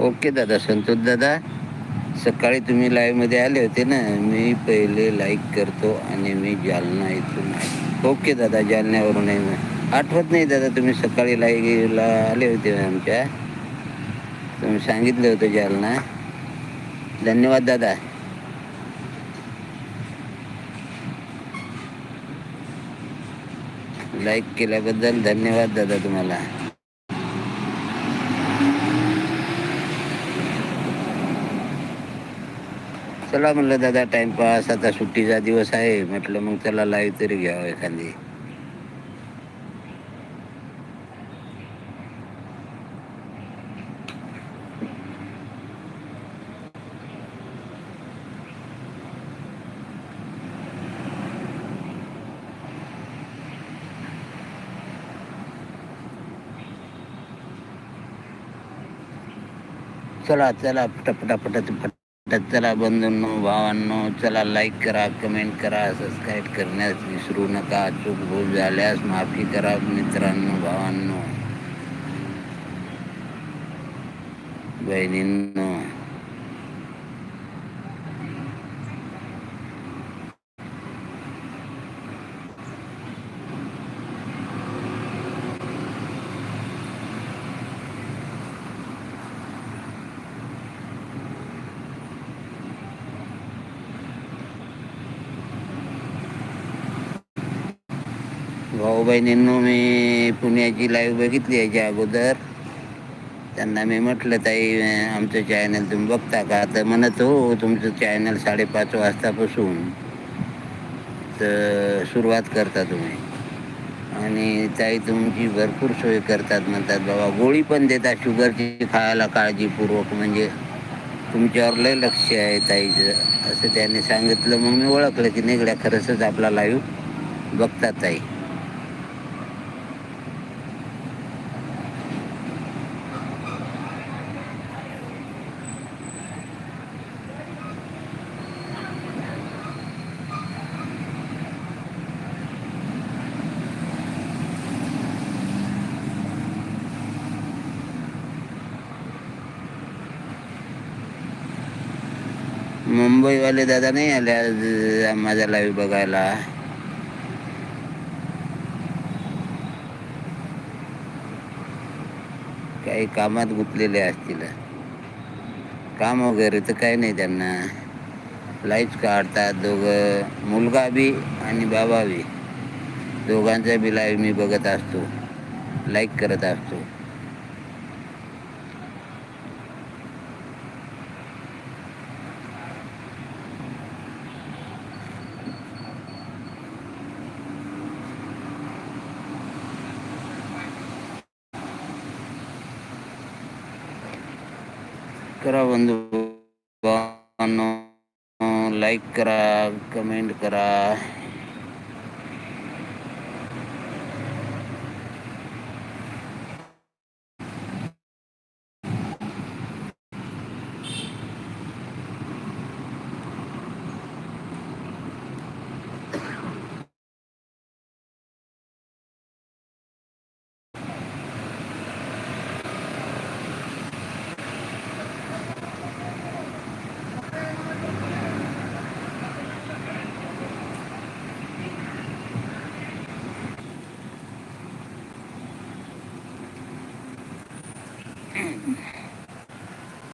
Okay दादा संतोष दादा. सकाळी तुम्ही लाईव्हमध्ये आले होते ना मी पहिले लाईक करतो आणि मी जालना इथून ओके दादा जालन्यावरून आहे मी आठवत नाही दादा तुम्ही सकाळी लाईव्हला आले होते आमच्या. तुम्ही सांगितलं होतं जालना. धन्यवाद दादा. लाईक केल्याबद्दल धन्यवाद दादा तुम्हाला. चला म्हणलं दादा टाइमपास आता सुट्टीचा दिवस आहे. म्हटलं मग चला लाईव्ह तरी घ्यावं एखादी. चला चला पटापटा पटत चला बंधूंनो भावांनो चला लाईक करा कमेंट करा सबस्क्राईब करण्यास विसरू नका. चूक भूल झाल्यास माफी करा मित्रांनो भावांनो. बहिणींनो. भाऊ बहिणींनो मी पुण्याची लाईव्ह बघितली याच्या अगोदर. त्यांना मी म्हटलं ताई आमचं चॅनल तुम्ही बघता का? तर म्हणत हो, हो तुमचं चॅनल साडेपाच वाजतापासून. तर सुरुवात करता तुम्ही. आणि ताई तुमची भरपूर सोय करतात म्हणतात बाबा गोळी पण देतात शुगरची खायला काळजीपूर्वक. म्हणजे तुमच्यावर लय लक्ष आहे ताईचं असं त्याने सांगितलं. मग मी ओळखलं की निगड्या खरंच आपला लाईव्ह बघतात ताई. मुंबईवाले दादा नाही आले आज माझा लाईव्ह बघायला. काही कामात गुंतलेले असतील. काम वगैरे तर काही नाही त्यांना. लाईव्ह काढतात दोघं. मुलगा बी आणि बाबा बी. दोघांचा बी लाईव्ह मी बघत असतो. लाईक करत असतो. करा बंधू भावांनो लाईक करा कमेंट करा